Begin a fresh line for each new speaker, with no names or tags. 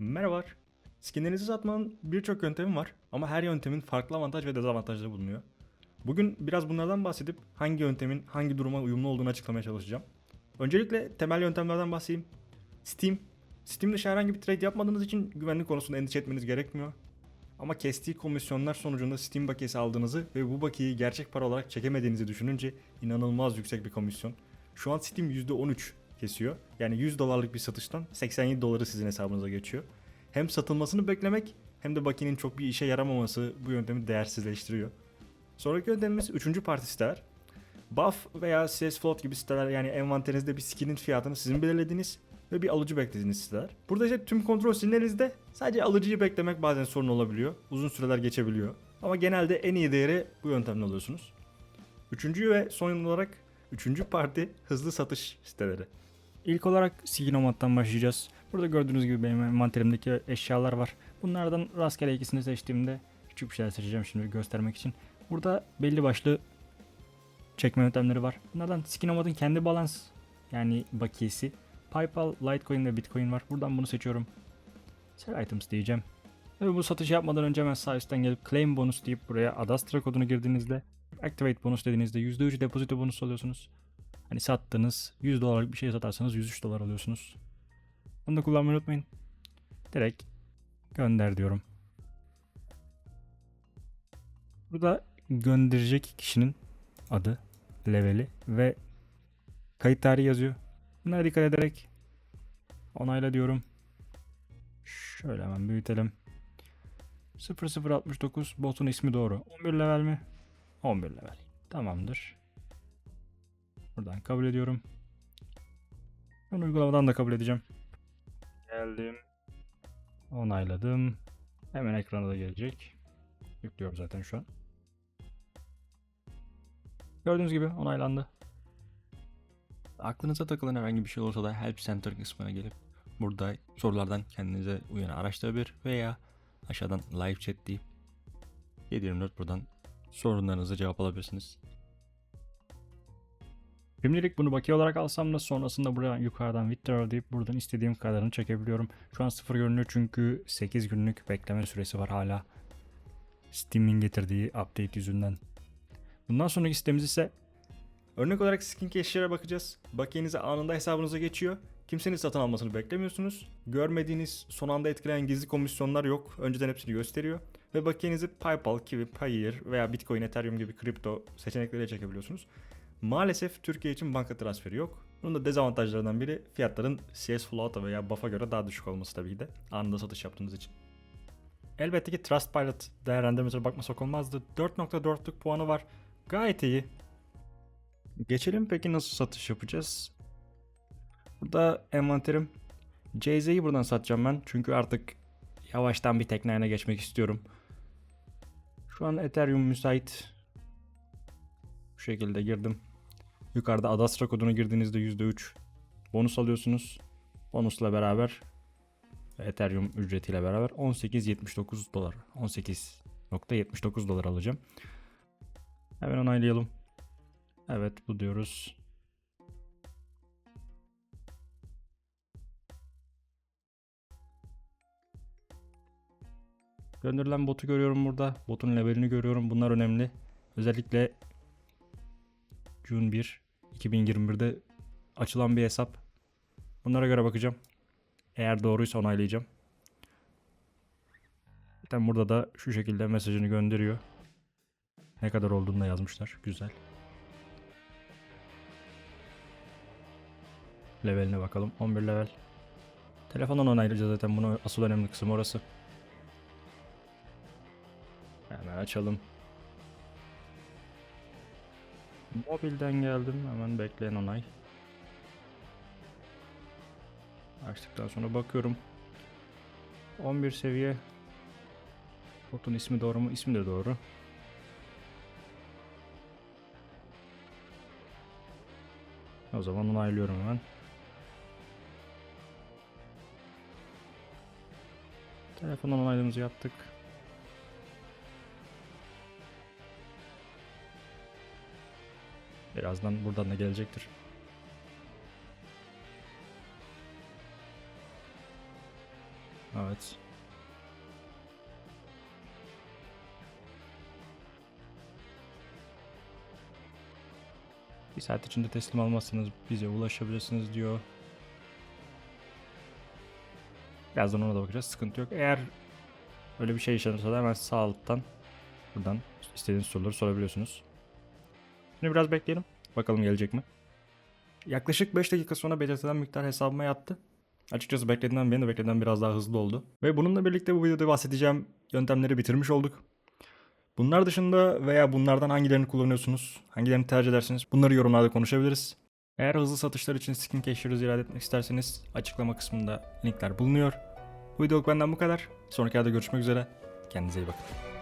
Merhabalar. Skinlerinizi satmanın birçok yöntemi var ama her yöntemin farklı avantaj ve dezavantajları bulunuyor. Bugün biraz bunlardan bahsedip hangi yöntemin hangi duruma uyumlu olduğunu açıklamaya çalışacağım. Öncelikle temel yöntemlerden bahsedeyim. Steam. Steam dışı herhangi bir trade yapmadığınız için güvenlik konusunda endişe etmeniz gerekmiyor. Ama kestiği komisyonlar sonucunda Steam bakiyesi aldığınızı ve bu bakiyeyi gerçek para olarak çekemediğinizi düşününce inanılmaz yüksek bir komisyon. Şu an Steam %13 kesiyor. Yani 100 dolarlık bir satıştan 87 doları sizin hesabınıza geçiyor. Hem satılmasını beklemek hem de bakiyenin çok bir işe yaramaması bu yöntemi değersizleştiriyor. Sonraki yöntemimiz 3. parti siteler. Buff veya CS Float gibi siteler yani envanterinizde bir skinin fiyatını sizin belirlediğiniz ve bir alıcı beklediğiniz siteler. Burada ise tüm kontrol sizin elinizde. Sadece alıcıyı beklemek bazen sorun olabiliyor. Uzun süreler geçebiliyor. Ama genelde en iyi değeri bu yöntemle alıyorsunuz. Üçüncü ve son olarak üçüncü parti hızlı satış siteleri. İlk olarak Siginomad'dan başlayacağız. Burada gördüğünüz gibi benim envanterimdeki eşyalar var. Bunlardan rastgele ikisini seçtiğimde küçük bir şeyler seçeceğim şimdi göstermek için. Burada belli başlı çekme yöntemleri var. Bunlardan Skinomad'ın kendi balans yani bakiyesi. PayPal, Litecoin ve Bitcoin var. Buradan bunu seçiyorum. Sell items diyeceğim. Ve bu satış yapmadan önce hemen üstten gelip claim bonus deyip buraya Adastra kodunu girdiğinizde activate bonus dediğinizde %3 depozito bonus alıyorsunuz. Hani sattığınız 100 dolarlık bir şey satarsanız 103 dolar alıyorsunuz. Bunu da kullanmayı unutmayın. Direkt gönder diyorum. Burada gönderecek kişinin adı, leveli ve kayıt tarihi yazıyor. Bunlara dikkat ederek onayla diyorum. Şöyle hemen büyütelim. 0069 botun ismi doğru. 11 level mi? 11 level. Tamamdır. Buradan kabul ediyorum. Ben uygulamadan da kabul edeceğim. Geldim. Onayladım. Hemen ekrana da gelecek. Yüklüyorum zaten şu an. Gördüğünüz gibi onaylandı. Aklınıza takılan herhangi bir şey olursa da Help Center kısmına gelip burada sorulardan kendinize uyan araştırabilir veya aşağıdan live chat deyip 724 buradan sorunlarınızı cevap alabilirsiniz. Şimdilik bunu bakiye olarak alsam da sonrasında buraya yukarıdan withdraw deyip buradan istediğim kadarını çekebiliyorum. Şu an sıfır görünüyor çünkü 8 günlük bekleme süresi var hala. Steam'in getirdiği update yüzünden. Bundan sonraki sitemiz ise Örnek olarak skin cashier'e bakacağız. Bakiyenizi anında hesabınıza geçiyor. Kimsenin satın almasını beklemiyorsunuz. Görmediğiniz son anda etkileyen gizli komisyonlar yok. Önceden hepsini gösteriyor. Ve bakiyenizi PayPal, Kiwi, Payeer veya Bitcoin, Ethereum gibi kripto seçenekleriyle çekebiliyorsunuz. Maalesef Türkiye için banka transferi yok. Bunun da dezavantajlarından biri fiyatların CS Float'a veya BAF'a göre daha düşük olması tabii ki de anında satış yaptığınız için. Elbette ki Trustpilot değerlendirmesine bakmasak olmazdı. 4.4'lük puanı var. Gayet iyi. Geçelim peki nasıl satış yapacağız? Burada envanterim. CZ'yi buradan satacağım ben. Çünkü artık yavaştan bir tekneye geçmek istiyorum. Şu an Ethereum müsait. Bu şekilde girdim. Yukarıda Adastra kodunu girdiğinizde %3 bonus alıyorsunuz. Bonusla beraber Ethereum ücretiyle beraber 18.79 dolar. 18.79 dolar alacağım. Hemen onaylayalım. Evet bu diyoruz. Gönderilen botu görüyorum burada. Botun levelini görüyorum. Bunlar önemli. Özellikle June 1 2021'de açılan bir hesap. Bunlara göre bakacağım. Eğer doğruysa onaylayacağım. Zaten burada da şu şekilde mesajını gönderiyor. Ne kadar olduğunu da yazmışlar. Güzel. Leveline bakalım. 11 level. Telefondan onaylayacağız zaten bunu. Asıl önemli kısım orası. Hemen açalım. Mobilden geldim. Hemen bekleyen onay. Açtıktan sonra bakıyorum. 11 seviye. Botun ismi doğru mu? İsmi de doğru. O zaman onaylıyorum hemen. Telefondan onaylığımızı yaptık. Birazdan buradan da gelecektir. Evet. Bir saat içinde teslim almazsanız bize ulaşabilirsiniz diyor. Birazdan ona da bakacağız. Sıkıntı yok. Eğer öyle bir şey yaşanırsa da hemen sağ alttan buradan istediğiniz soruları sorabiliyorsunuz. Şimdi biraz bekleyelim. Bakalım gelecek mi? Yaklaşık 5 dakika sonra belirtilen miktar hesabıma yattı. Açıkçası beklediğimden benim de beklediğimden biraz daha hızlı oldu. Ve bununla birlikte bu videoda bahsedeceğim yöntemleri bitirmiş olduk. Bunlar dışında veya bunlardan hangilerini kullanıyorsunuz, hangilerini tercih edersiniz bunları yorumlarda konuşabiliriz. Eğer hızlı satışlar için Skin Cashier'ı ziyaret etmek isterseniz açıklama kısmında linkler bulunuyor. Bu videoluk benden bu kadar. Sonraki videoda görüşmek üzere. Kendinize iyi bakın.